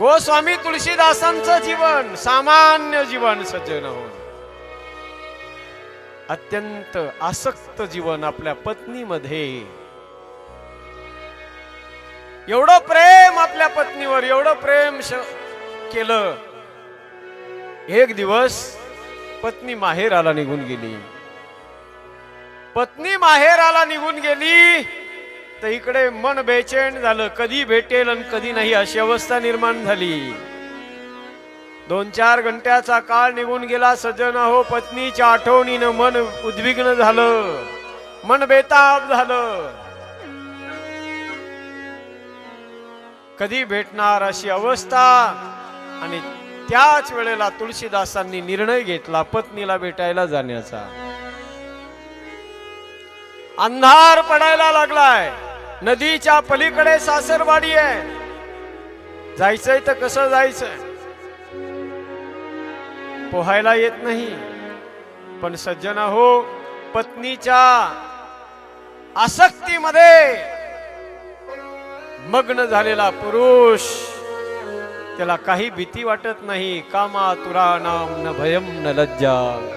गोस्वामी तुळशीदासांचं जीवन सामान्य जीवन सज्जन हो अत्यंत आसक्त जीवन आपल्या पत्नीमध्ये. एवढं प्रेम आपल्या पत्नीवर एवढं प्रेम केलं. एक दिवस पत्नी माहेराला निघून गेली. पत्नी माहेराला निघून गेली. तर इकडे मन बेचैन झालं. कधी भेटेल आणि कधी नाही अशी अवस्था निर्माण झाली. दोन चार घंट्याचा काळ निघून गेला सज्जन हो पत्नीच्या आठवणीनं मन उद्विग्न झालं. मन बेताब झालं. कधी भेटणार अशी अवस्था? आणि त्याच वेळेला तुळशीदासांनी निर्णय घेतला पत्नीला भेटायला जाण्याचा. अंधार पडायला लागलाय. नदीच्या पलीकडे सासरवाडी आहे. जायचंय तर कसं जायचंय? पोहायला येत नाही. पण सज्जना हो पत्नीच्या आसक्तीमध्ये मग्न झालेला पुरुष त्याला काही भीती वाटत नाही. कामा तुरा नाम न भयम न लज्जा.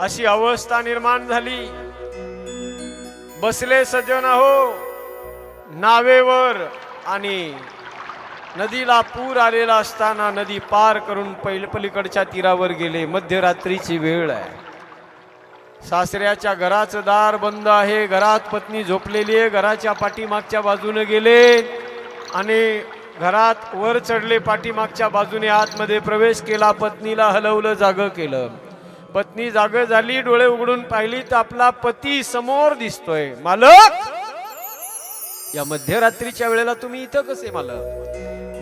अशी अवस्था निर्माण झाली. बसले सज्जन हो नावेवर आणि नदीला पूर आलेला असताना नदी पार करून पहिल पलीकडच्या तीरावर गेले. मध्यरात्रीची वेळ आहे. सासऱ्याच्या घराचं दार बंद आहे. घरात पत्नी झोपलेली आहे. घराच्या पाठीमागच्या बाजूने गेले आणि घरात वर चढले. पाठीमागच्या बाजूने आतमध्ये प्रवेश केला. पत्नीला हलवलं जाग केलं. पत्नी जाग झाली. डोळे उघडून पाहिली तर आपला पती समोर दिसतोय. मालक! या मध्यरात्रीच्या वेळेला तुम्ही इथं कसे मला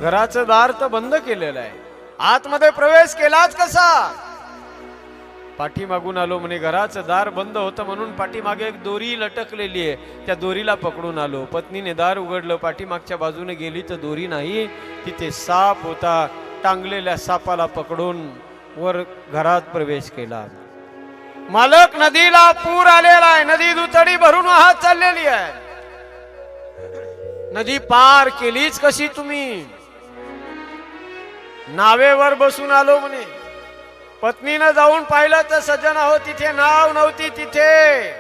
घराचं दार तर बंद केलेलं आहे. आतमध्ये प्रवेश केलाच कसा? पाठीमागून आलो म्हणे घराचं दार बंद होतं म्हणून पाठीमागे एक दोरी लटकलेली आहे. त्या दोरीला पकडून आलो. पत्नीने दार उघडलं. पाठीमागच्या बाजूने गेली तर दोरी नाही. तिथे साप होता. टांगलेल्या सापाला पकडून वर घरात प्रवेश केला. मालक नदीला पूर आलेला आहे. नदी दुतडी भरून वाहत चाललेली आहे. नदी पार केलीच कशी तुम्ही? नावेवर बसून आलो म्हणे. पत्नीनं जाऊन पाहिलं तर सज्जन हो तिथे नाव नव्हती तिथे.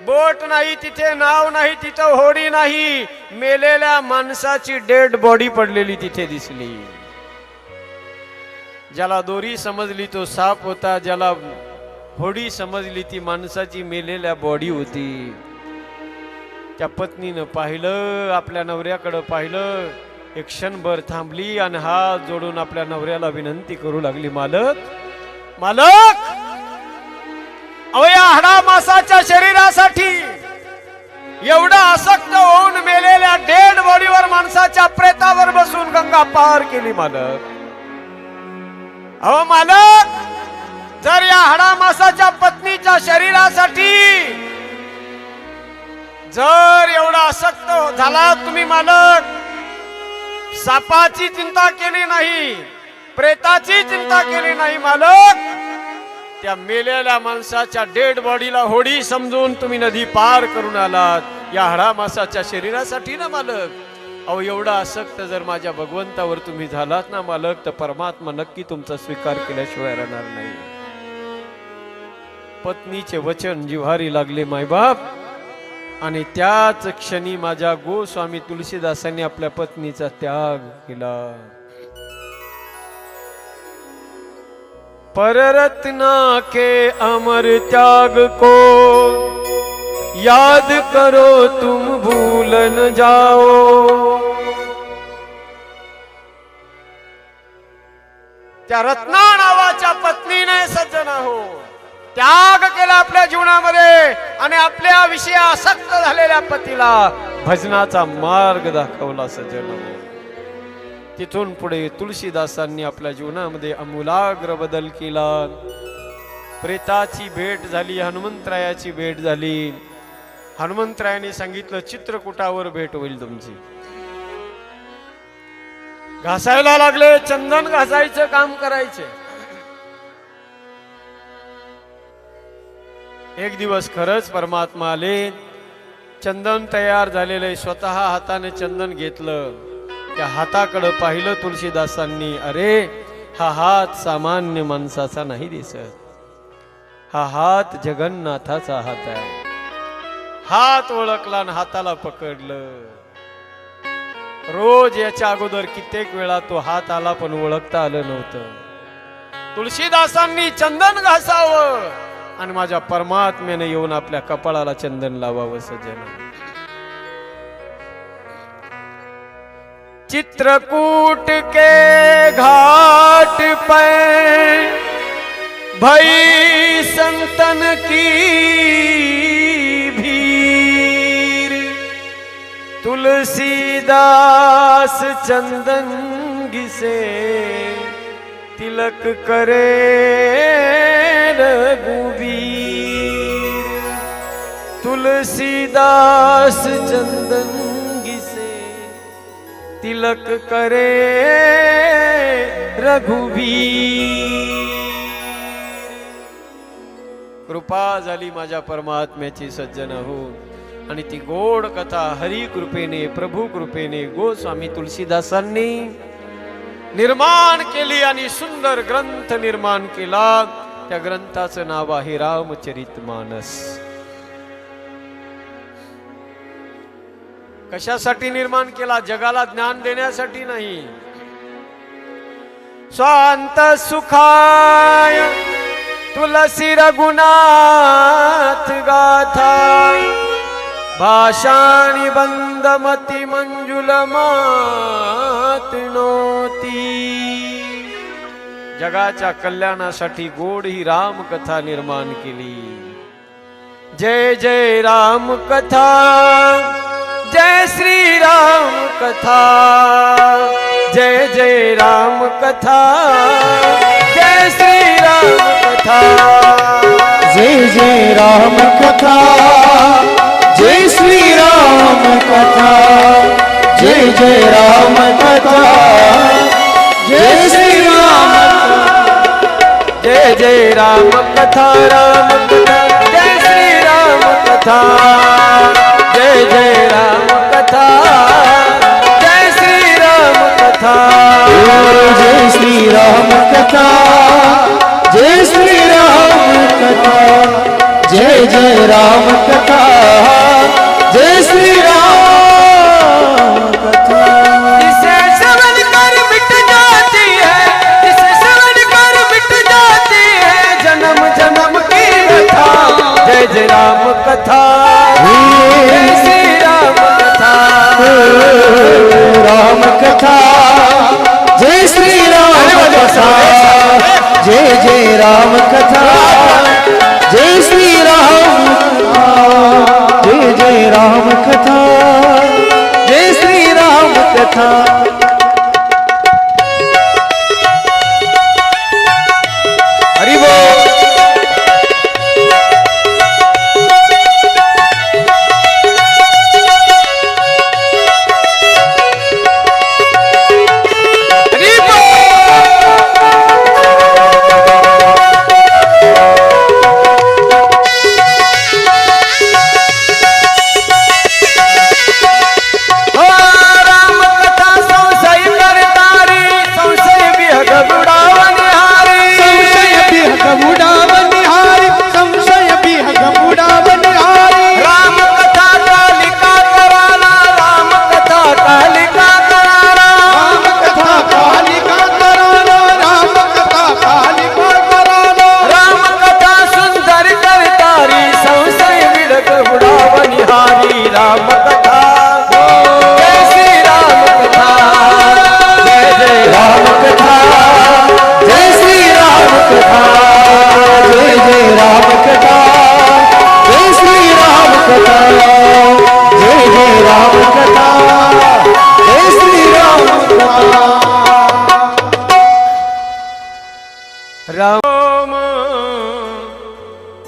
बोट नाही तिथे नाव नाही तिथं होडी नाही. मेलेल्या माणसाची डेड बॉडी पडलेली तिथे दिसली. ज्याला दोरी समजली तो साप होता ज्याला होडी समजली ती माणसाची मेलेल्या बॉडी होती. त्या पत्नीनं पाहिलं आपल्या नवऱ्याकडं पाहिलं. एक क्षणभर थांबली आणि हात जोडून आपल्या नवऱ्याला विनंती करू लागली मालक. मालक! अहो या हाडा मासाच्या शरीरासाठी एवढं आसक्त होऊन मेलेल्या डेड बॉडीवर माणसाच्या प्रेतावर बसून गंगा पार केली मालक. अहो मालक जर या हाडा मासाच्या पत्नीच्या शरीरासाठी जर एवढा आसक्त झाला तुम्ही मालक सापाची चिंता केली नाही प्रेताची चिंता केली नाही मालक त्या मेलेल्या माणसाच्या डेड बॉडीला होडी समजून तुम्ही नदी पार करून आलात. या हडा मासाच्या शरीरासाठी ना मालक? अहो एवढा आसक्त जर माझ्या भगवंतावर तुम्ही झालात ना मालक तर परमात्मा नक्की तुमचा स्वीकार केल्याशिवाय राहणार नाही. पत्नीचे वचन जिव्हारी लागले मायबाप आणि त्याच क्षणी माझ्या गोस्वामी तुलसीदासांनी आपल्या पत्नीचा त्याग केला. पररत्ना के अमर त्याग को याद करो तुम भूल न जाओ. त्या रत्ना नावाच्या पत्नीने सज्जन हो त्याग केला आपल्या जीवनामध्ये आणि आपल्या विषयी आसक्त झालेल्या पतीला भजनाचा मार्ग दाखवला सज्जन तिथून पुढे तुळशीदासांनी आपल्या जीवनामध्ये अमूलाग्र बदल केला. प्रेताची भेट झाली हनुमंतरायाची भेट झाली. हनुमंतरायाने सांगितलं चित्रकुटावर भेट होईल तुमची. घासायला लागले चंदन घासायचं काम करायचे. एक दिवस खरंच परमात्मा आले. चंदन तयार झालेलं आहे. स्वतः हाताने चंदन घेतलं. त्या हाताकडं पाहिलं तुलसीदासांनी. अरे हा हात सामान्य माणसाचा नाही दिसत. हा हात जगन्नाथाचा हात आहे. हात ओळखला आणि हाताला पकडलं. रोज याच्या अगोदर कित्येक वेळा तो हात आला पण ओळखता आलं नव्हतं. तुलसीदासांनी चंदन घासावं. आणि माझ्या परमात्म्याने येऊन आपल्या कपाळाला चंदन लावावं सज्जन. चित्रकूट के घाट पे भई संतन की भीर तुलसीदास चंदन घिसे तिलक करे रघुवीर तुलसीदास चंदन घिसे तिलक करे रघुवीर। कृपा झाली माझ्या परमात्म्याची सज्जन होऊन. आणि ती गोड कथा हरी कृपेने प्रभू कृपेने गोस्वामी तुलसीदासांनी निर्माण केली आणि सुंदर ग्रंथ निर्माण केला. त्या ग्रंथाचं नाव आहे रामचरित मानस. कशासाठी निर्माण केला? जगाला ज्ञान देण्यासाठी नाही. स्वांत सुखाय तुलसी रघुनाथ गाथा भाषाणी बंदमती मंजुल मात नोती जगाच्या कल्याणासाठी गोड ही राम कथा निर्माण केली. जय जय राम कथा, जय श्री राम कथा, जय जय राम कथा, जय श्री राम कथा. जय जय राम कथा, जय श्री राम कथा, जय जय राम कथा, जय श्री राम कथा राम कथा। जय श्री राम कथा। जय जय राम कथा। जय श्री राम कथा। जय श्री राम कथा। जय श्री राम कथा। जय जय राम कथा। जय श्री कथा। जय श्री राम। जय जय राम कथा। जय श्री राम कथा।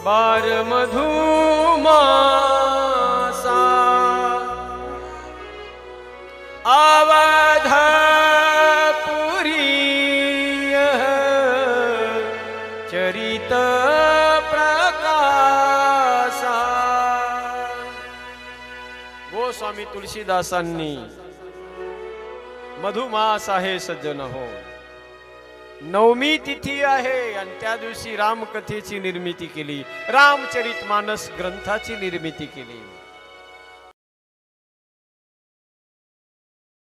बार मधुमासा। पुरी चरित प्रकाशा। गोस्वामी तुलसीदासांनी मधुमास आहे सज्जन हो। नवमी तिथी आहे आणि त्या दिवशी रामकथेची निर्मिती केली. रामचरित मानस ग्रंथाची निर्मिती केली.